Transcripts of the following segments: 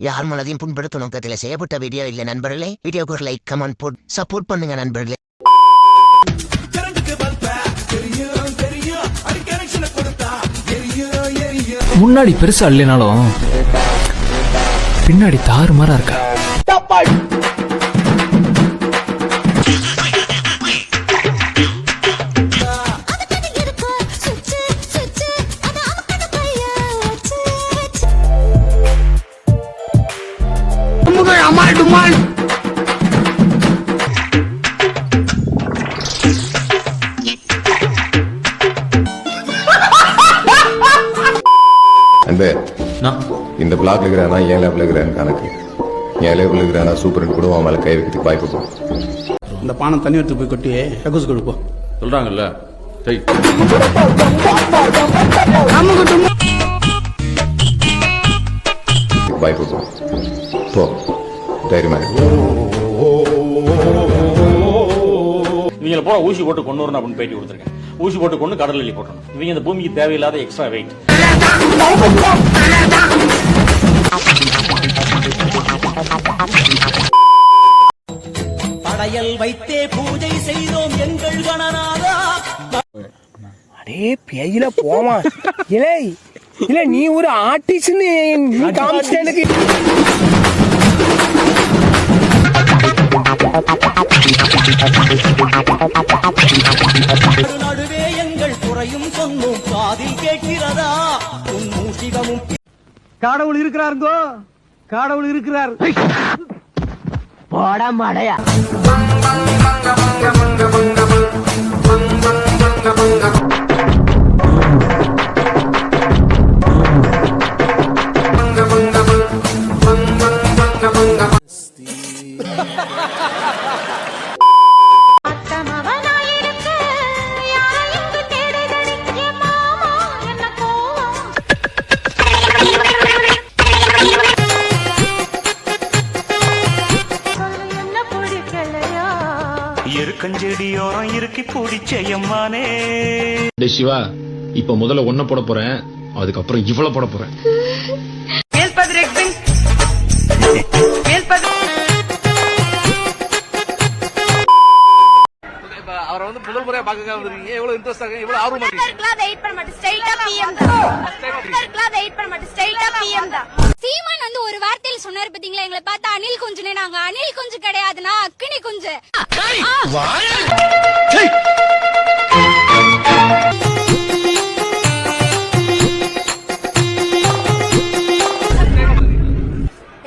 யார் மனதையும் புண்படுத்தும் நோக்கத்தில் செய்யப்பட்ட வீடியோ இல்லை நண்பர்களே. வீடியோக்கு ஒரு லைக் கமெண்ட் போட் சப்போர்ட் பண்ணுங்க நண்பர்களே. முன்னாடி பெருசா இல்லைனாலும் பின்னாடி தாறுமாறா இருக்கா? என் லேப்ல இருக்கிறான்னு கணக்கு? என் லேப்ல இருக்கிறானா சூப்பரண்ட் கூட அவன் மேல கை வைக்கிறதுக்கு வாய்ப்பு இருக்கும் இந்த பானை தண்ணி எடுத்து போய் கொட்டி கக்கூஸ் கொடுப்போம் சொல்றாங்கல்ல செய் வாய்ப்பு இருக்கும் போ தைரியமா இரு. இவங்கள போல ஊசி போட்டு கொண்டு வரணும் அப்படின்னு பேட்டி கொடுத்துருக்கேன். ஊசி போட்டு கொண்டு கடல் அள்ளி போட்டணும் இவங்க இந்த பூமிக்கு தேவையில்லாத எக்ஸ்ட்ரா வெயிட் படையல் வைத்தே பூஜை செய்தோம் எங்கள் கணநாதா. அடே பேயில போமா. இலே இல்ல நீ ஒரு ஆர்டிஸ்ட்னு நடு நடுவே எங்கள் குறையும் சொன்னோம் காதில் கேட்கிறதா? கடவுள் இருக்கிறாருங்கோ. கடவுள் இருக்கிறார். போடா மடையா. அத்தமவனாயிருக்க எருக்கஞ்செடியோரம் இருக்கி பிடிச்சையம்மானே. டே சிவா இப்ப முதல்ல ஒன்ன போட போறேன் அதுக்கப்புறம் இவ்வளவு போட போறேன். அதற்கெல்லாம் வெயிட் பண்ண மாட்டேன். ஸ்ட்ரைட்டா பிஎம் தான். அதற்கெல்லாம் வெயிட் பண்ண மாட்டேன். ஸ்ட்ரைட்டா பிஎம் தான். சீமான் வந்து ஒரு வார்த்தையில சொன்னாரு பாத்தீங்களா? எங்களை பார்த்தா அனில் குஞ்சுனே. நாங்க அனில் குஞ்சு கிடையாதுன்னா அக்கினி குஞ்சு.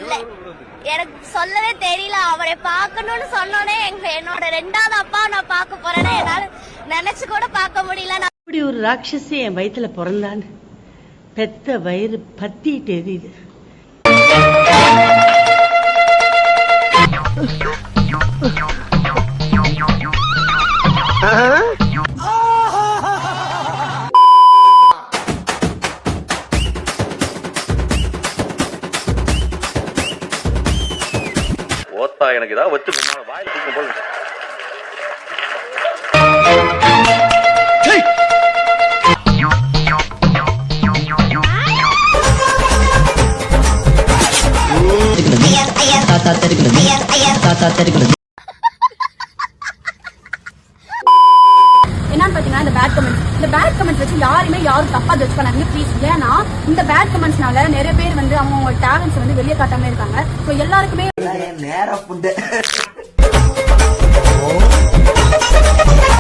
இல்ல எனக்கு சொல்லவே தெரியல. அவரை பார்க்கணும்னு சொன்னோனே எங்க என்னோட ரெண்டாவது அப்பா நான் பார்க்க போறேன்னு என்னால நினைச்சு கூட பார்க்க முடியல. நான் இப்படி ஒரு ராட்சசி என் வயித்துல பிறந்தான்னு. பெத்த வயிறு பத்திட்டு எரியுது. ஓத்தா எனக்கு ஏதாவது வச்சு வாயில் தூக்கும் போது என்னன்னு பாத்தீங்கன்னா இந்த பேட் கமெண்ட்ஸ் இந்த பேட் கமெண்ட்ஸ் வச்சு யாருமே யாரும் தப்பா ஜட்ஜ் பண்ணாதீங்க ப்ளீஸ் ஏன்னா இந்த பேட் கமெண்ட்ஸ்னால நிறைய பேர் வந்து அவங்க டேலண்ட்ஸ் வந்து வெளியே காட்டாம இருக்காங்க. ஸோ எல்லாருக்குமே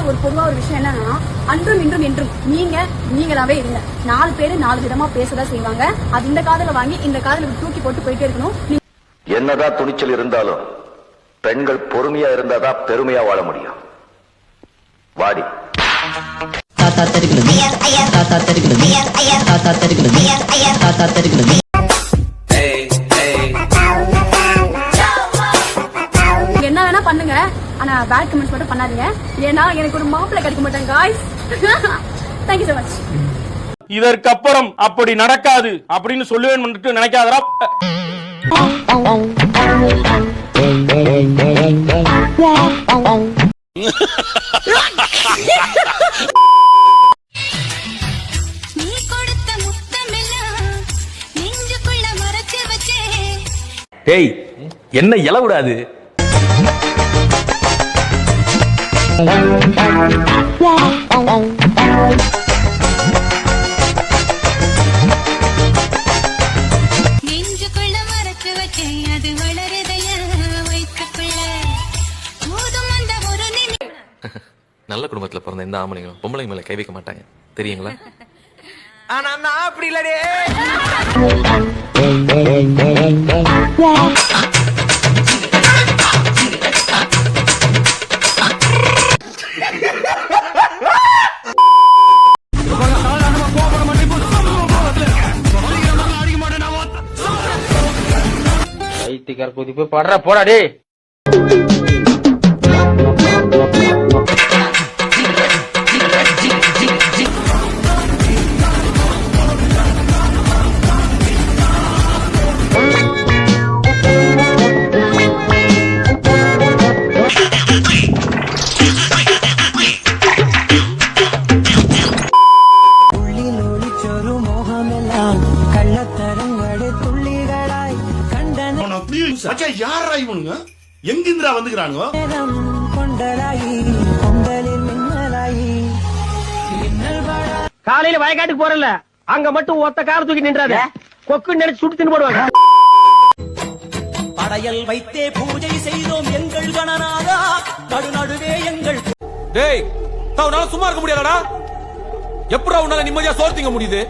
ஒரு பொதுவா ஒரு விஷயம் என்னன்னா அன்றும் இன்றும் என்றும் நீங்க நீங்களாவே இருங்க. நாலு பேர் நாலு விதமா பேசதான் செய்வாங்க. அது இந்த காதல வாங்கி இந்த காதல தூக்கி போட்டு போயிட்டே இருக்கணும். நீங்க என்னதான் துணிச்சல் இருந்தாலும் பெண்கள் பொறுமையா இருந்தாதான் பெருமையா வாழ முடியும். வாடி. நீங்க என்ன வேணா பண்ணுங்க. ஆனா பேட் கமெண்ட்ஸ் மட்டும் பண்ணாதீங்க. ஏன்னா எனக்கு ஒரு மாப்பிள்ளை கிடைக்க மாட்டாங்க guys thank you so much இதற்கப்புறம் அப்படி நடக்காது அப்படின்னு சொல்லுவேன் வந்துட்டு டேய் என்ன இல விடாது நல்ல குடும்பத்துல பிறந்த எந்த ஆம்பளைங்களும் பொம்பளைங்க மேல கை வைக்க மாட்டாங்க. தெரியுங்களா? ஆனா நான் அப்படி இல்லடே. வைத்தியக்கார குதிப்பு படுற போடா டேய். யாரா இவனுங்க? எங்கிந்திரா வந்துக்கிறானுங்க? காலையில வயக்காட்டுக்கு போறல அங்க மட்டும் ஒத்த கார தூக்கி நின்றாத. கொக்கு நினைச்சு சுட்டு தின்னு போடுவாங்க படையல் வைத்தே பூஜை செய்தோம் எங்கள் கணநாதா. நடுநடுவே எங்கள் டேய் உன்னால சும்மா இருக்க முடியாதடா எப்படா உன்னால நிம்மதியா சோறு திங்க முடியுது?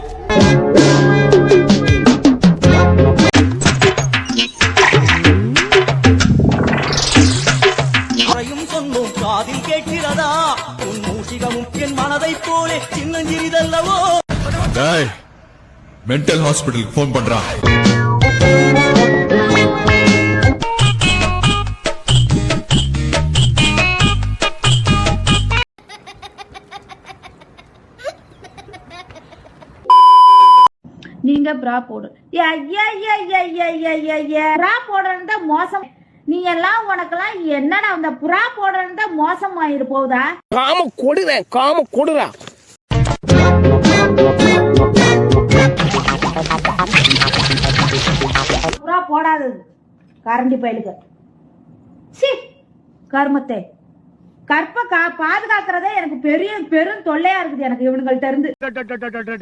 மென்டல் ஹாஸ்பிட்டலுக்கு ஃபோன் பண்றான் நீங்க பிரா போடுறது தான் மோசம். நீ எல்லாம் உனக்கெல்லாம் என்னடா அந்த புறா போடுறது தான் மோசமாயிரு போகுதா? காம கொடுறேன் காம கொடுறா. புறா போடாதது. கரண்டி பயலுக்கு. சி கர்மத்தை. கற்ப கா பாதுகாக்கிறதே எனக்கு பெரிய பெரும் தொல்லையா இருக்குது எனக்கு இவனுங்கள்ட்ட இருந்து.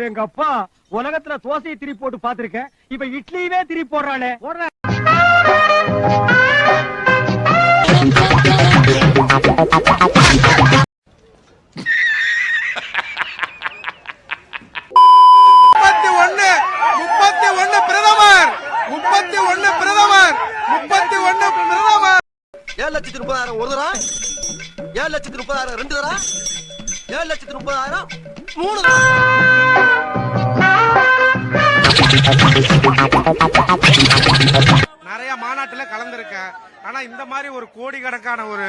எங்க அப்பா உலகத்துல தோசையை திரி போட்டு பாத்திருக்கேன் இப்ப இட்லியவே திரி போடுறானே. போடுற. கலந்துருக்கேன் ஆனா இந்த மாதிரி ஒரு கோடிக்கணக்கான ஒரு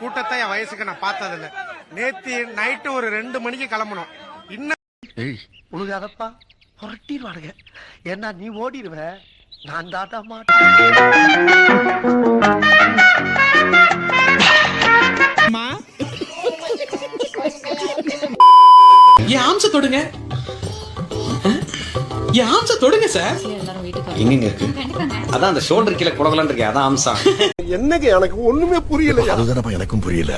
கூட்டத்தை என் வயசுக்கு நான் பார்த்ததில்ல. நேத்தி நைட்டு ஒரு ரெண்டு மணிக்கு கிளம்பணும் இன்னும் உனக்கு அதப்பா புரட்டிடுவானுங்க. ஏன்னா நீ ஓடிடுவ நான் தாத்தா என் ஆம்ச தொடுங்க. என் ஆம்ச தொடுங்க சார். எங்கெங்க இருக்கு? அதான் அந்த ஷோல்டர் கீழே குடகலான் இருக்கே அதான் அம்சம். என்னங்க எனக்கு ஒண்ணுமே புரியல அதுதானப்பா எனக்கும் புரியல.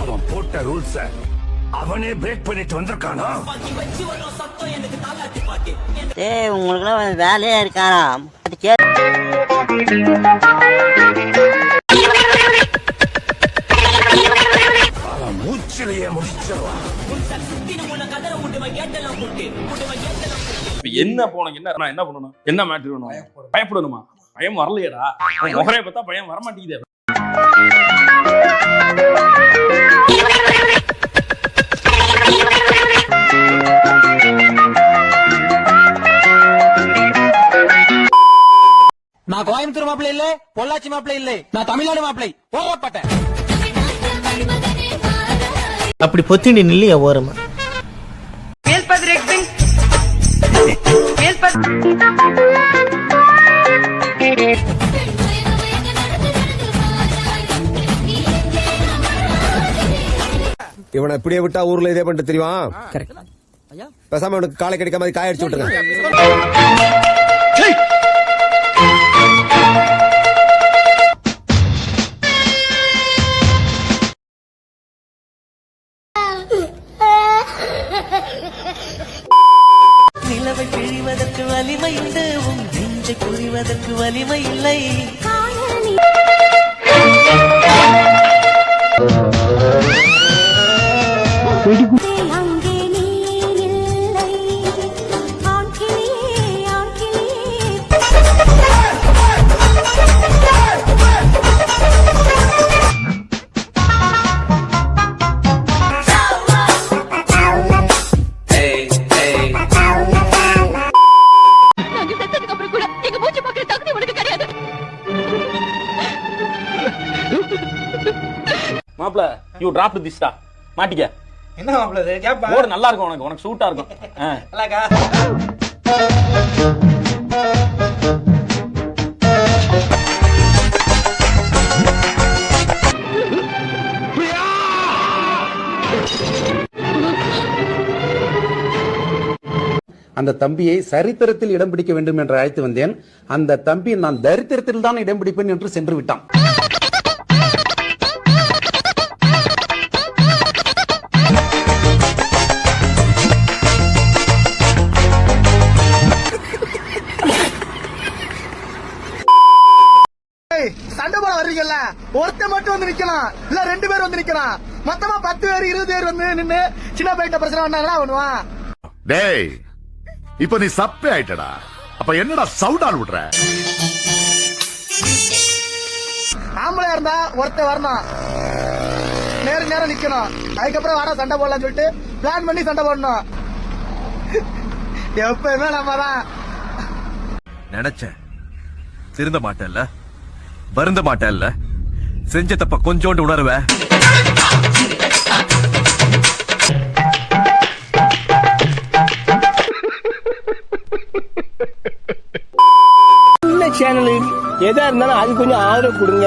அவன் போட்ட ரூல்ஸ அவனே பிரேக் பண்ணிட்டு வந்திருக்கானா? ஏய் உங்களுக்கு வேலையா இருக்காராம் மூச்சிலேயே முடிச்சிருவான் என்ன நான் என்ன பண்ணணும்? என்ன மேட்ரு வேணும்? பயப்படணுமா? பயம் வரலையேடா. முகரைய பார்த்தா பயம் வர மாட்டேங்குது நான் கோயம்புத்தூர் மாப்பிள்ளை இல்ல பொள்ளாச்சி மாப்பிள்ளை இல்லை நான் தமிழ்நாடு மாப்பிள்ளை. ஓரப்பட்டேன் அப்படி பொத்தினி நில்லையா ஓரமா? இவனை இப்படியே விட்டா ஊர்ல இதே பண்ணிட்டு தெரியுமா? பேசாம இவனுக்கு காலை கிடைக்காம காய அடிச்சு விட்டுருங்க மாப்ள யூ டிராப் திஸ்டா மாட்டிக்க. என்ன மாப்பிள்ள கேப்பா. ஓடு நல்லா இருக்கும் உனக்கு உனக்கு சூட்டா இருக்கும். நல்லாக்கா அந்த தம்பியை சரித்திரத்தில் இடம் பிடிக்க வேண்டும் என்று அழைத்து வந்தேன். அந்த தம்பி நான் தரித்திரத்தில் தான் இடம் பிடிப்பேன் என்று சென்று விட்டான். ஒருத்தன் மட்டும் வந்து நிக்கலாம். இல்ல ரெண்டு பேர் வந்து நிக்கலாம். மொத்தமா பத்து பேர் இருபது பேர் வந்து நின்னு சின்ன பையன் பிரச்சனை பண்ணாங்களா பண்ணுவான் டேய் இப்ப நீ சப்பே ஆயிட்டடா. அப்ப என்னடா சவுடால் விடுற? ஆம்பளையா இருந்தா ஒருத்தன் வரணும். நேர நேரம் நிக்கணும். அதுக்கப்புறம் வர சண்டை போடலாம்னு சொல்லிட்டு பிளான் பண்ணி சண்டை போடணும். எப்பயுமே நம்ம தான் நினைச்சேன். திருந்த மாட்டேன்ல? வருந்த மாட்டேன்ல? செஞ்ச தப்ப கொஞ்சோண்டு உணர்வ. சேனல் எதா இருந்தாலும் அது கொஞ்சம் ஆதரவு கொடுங்க.